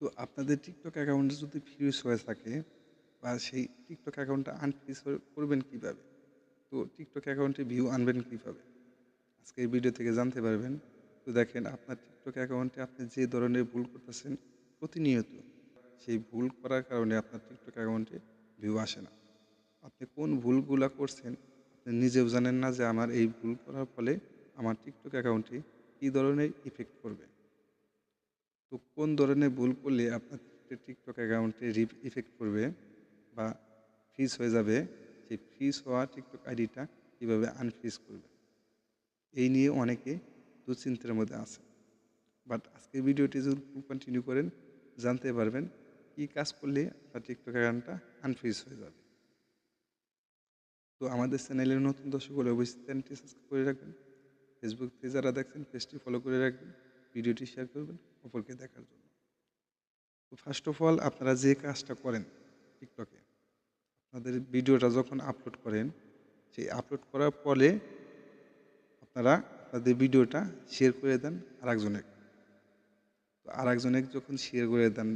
তো আপনাদের টিকটক অ্যাকাউন্টে যদি ফ্রিজ হয়ে থাকে বা সেই টিকটক অ্যাকাউন্টটা আনফ্রিজ করবেন কীভাবে? তো টিকটক অ্যাকাউন্টে ভিউ আনবেন কীভাবে? আজকে এই ভিডিও থেকে জানতে পারবেন। তো দেখেন, আপনার টিকটক অ্যাকাউন্টে আপনি যে ধরনের ভুল করতেছেন প্রতিনিয়ত, সেই ভুল করার কারণে আপনার টিকটক অ্যাকাউন্টে ভিউ আসে না। আপনি কোন ভুলগুলা করছেন, আপনি নিজেও জানেন না যে আমার এই ভুল করার ফলে আমার টিকটক অ্যাকাউন্টে কী ধরনের ইফেক্ট করবে তো কোন ধরনের ভুল করলে আপনার টিকটক অ্যাকাউন্টে রিপ ইফেক্ট করবে বা ফ্রিজ হয়ে যাবে, সেই ফ্রিজ হওয়া টিকটক আইডিটা কীভাবে আনফ্রিজ করবে? এই নিয়ে অনেকে দুশ্চিন্তার মধ্যে আছে। বাট আজকের ভিডিওটি যদি কন্টিনিউ করেন, জানতে পারবেন কী কাজ করলে আপনার টিকটক অ্যাকাউন্টটা আনফ্রিজ হয়ে যাবে। তো আমাদের চ্যানেলের নতুন দর্শক হলে অবশ্যই চ্যানেলটি সাবস্ক্রাইব করে রাখবেন। ফেসবুক থেকে যারা দেখছেন পেজটি ফলো করে রাখবেন। ভিডিওটি শেয়ার করবেন, অপরকে দেখার জন্য। তো ফার্স্ট অফ অল আপনারা যে কাজটা করেন টিকটকে আপনাদের ভিডিওটা যখন আপলোড করেন, সেই আপলোড করার পরে আপনারা আপনাদের ভিডিওটা শেয়ার করে দেন আরেকজনের। তো আরেকজনের যখন শেয়ার করে দেন,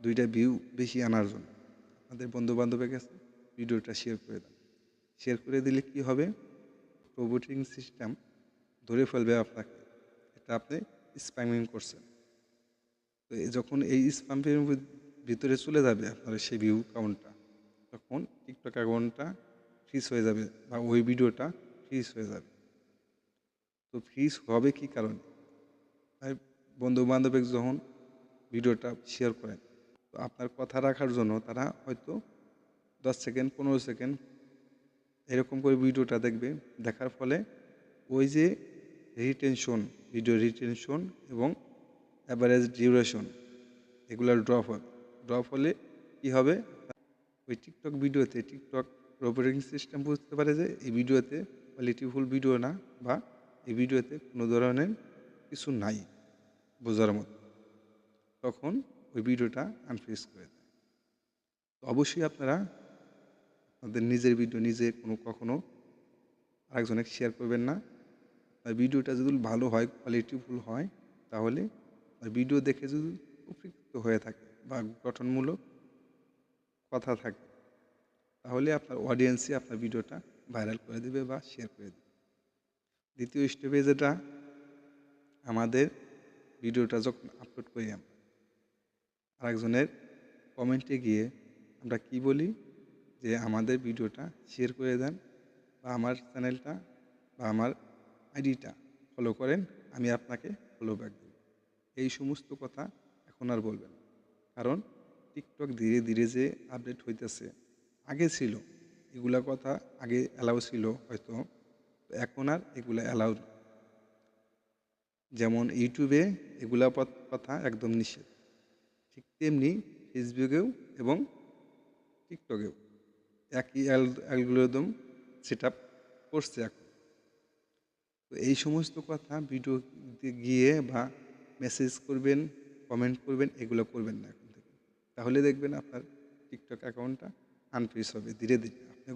দুইটা ভিউ বেশি আনার জন্য, আপনাদের বন্ধু বান্ধবের কাছে ভিডিওটা শেয়ার করে দেন। শেয়ার করে দিলে কি হবে? রোবোটিং সিস্টেম ধরে ফেলবে আপনাকে। এটা আপনি স্প্যামিং করছেন তো যখন এই স্প্যামের ভিতরে চলে যাবে আপনার সেই ভিউ কাউন্টটা তখন টিকটক অ্যাকাউন্টটা ফ্রিজ হয়ে যাবে বা ওই ভিডিওটা ফ্রিজ হয়ে যাবে। তো ফ্রিজ হবে কি কারণে? তাই বন্ধু যখন ভিডিওটা শেয়ার করেন, তো আপনার কথা রাখার জন্য তারা হয়তো দশ সেকেন্ড, পনেরো সেকেন্ড এরকম করে ভিডিওটা দেখবে। দেখার ফলে ওই যে রিটেনশন ভিডিও রিটেনশন এবং অ্যাভারেজ ডিউরেশন এগুলোর ড্রপ হবে ড্রপ হলে কী হবে? ওই টিকটক ভিডিওতে টিকটক অপারেটিং সিস্টেম বুঝতে পারে যে এই ভিডিওতে কোয়ালিটিফুল ভিডিও না বা এই ভিডিওতে কোনো ধরনের কিছু নাই বোঝার মতো। তখন ওই ভিডিওটা আনফ্রিজ করে দেয়। তো অবশ্যই আপনারা আপনাদের নিজের ভিডিও নিজে কোনো কখনো আরেকজনকে শেয়ার করবেন না। আর ভিডিওটা যদি ভালো হয় কোয়ালিটিফুল হয়, তাহলে আর ভিডিও দেখে যদি উপকৃত হয়ে থাকে বা গঠনমূলক কথা থাকে, তাহলে আপনার অডিয়েন্সই আপনার ভিডিওটা ভাইরাল করে দেবে বা শেয়ার করে দেবে। দ্বিতীয় স্টেপে যেটা, আমাদের ভিডিওটা যখন আপলোড করি আমরা, আরেকজনের কমেন্টে গিয়ে আমরা কি বলি? যে আমাদের ভিডিওটা শেয়ার করে দেন বা আমার চ্যানেলটা বা আমার আইডিটা ফলো করেন, আমি আপনাকে ফলো ব্যাক দেব। এই সমস্ত কথা এখন আর বলবেন কারণ টিকটক ধীরে ধীরে যে আপডেট হইতেছে, আগে ছিল, এগুলা কথা আগে অ্যালাউ ছিল হয়তো এখন আর এগুলা অ্যালাউ যেমন ইউটিউবে এগুলা কথা একদম নিষেধ। ঠিক তেমনি ফেসবুকেও এবং টিকটকেও একই অ্যালগোরিদম সেট আপ করছে এখন। তো এই সমস্ত কথা ভিডিও গিয়ে বা মেসেজ করবেন কমেন্ট করবেন, এগুলো করবেন না এখন থেকে। তাহলে দেখবেন আপনার টিকটক অ্যাকাউন্টটা আনফ্রিজ হবে, ধীরে ধীরে। আপনি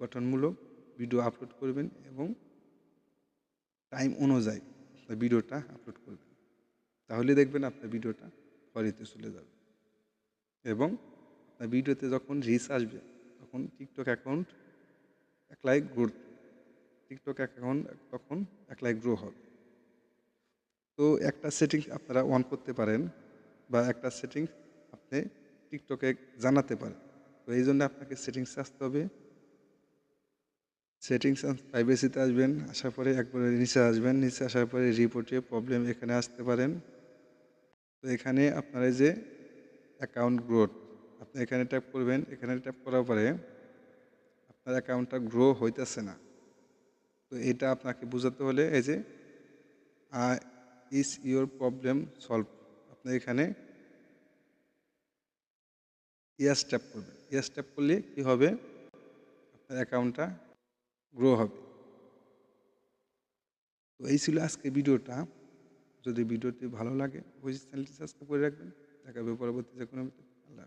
গঠনমূলক ভিডিও আপলোড করবেন এবং টাইম অনুযায়ী আপনার ভিডিওটা আপলোড করবেন। তাহলে দেখবেন আপনার ভিডিওটা ফরিতে চলে যাবে। এবং আপনার ভিডিওতে যখন রিচ আসবে, তখন টিকটক অ্যাকাউন্ট একলাই গ্রো টিকটক অ্যাকাউন্ট তখন একলাই গ্রো হবে। তো একটা সেটিংস আপনারা অন করতে পারেন বা একটা সেটিংস আপনি টিকটকে জানাতে পারেন। তো এই জন্য আপনাকে সেটিংস আসতে হবে। সেটিংস প্রাইভেসিতে আসবেন, আসার পরে একবারে নিচে আসবেন। নিচে আসার পরে রিপোর্টে প্রবলেম এখানে আসতে পারেন। তো এখানে আপনারা যে অ্যাকাউন্ট গ্রোথ আপনি এখানে ট্যাপ করবেন। এখানে ট্যাপ করার পরে আপনার অ্যাকাউন্টটা গ্রো হইতেছে না। তো এটা আপনাকে বোঝাতে হলে এই যে ইস ইউর প্রবলেম সলভ আপনি এখানে ইয়াস ট্যাপ করবেন। ইয়াস ট্যাপ করলে কী হবে? আপনার অ্যাকাউন্টটা গ্রো হবে। তো এই ছিল আজকে ভিডিওটা। যদি ভিডিওটি ভালো লাগে ওই চ্যানেলটি সাবস্ক্রাইব করে রাখবেন। দেখাবে পরবর্তী যে কোনো আল্লাহ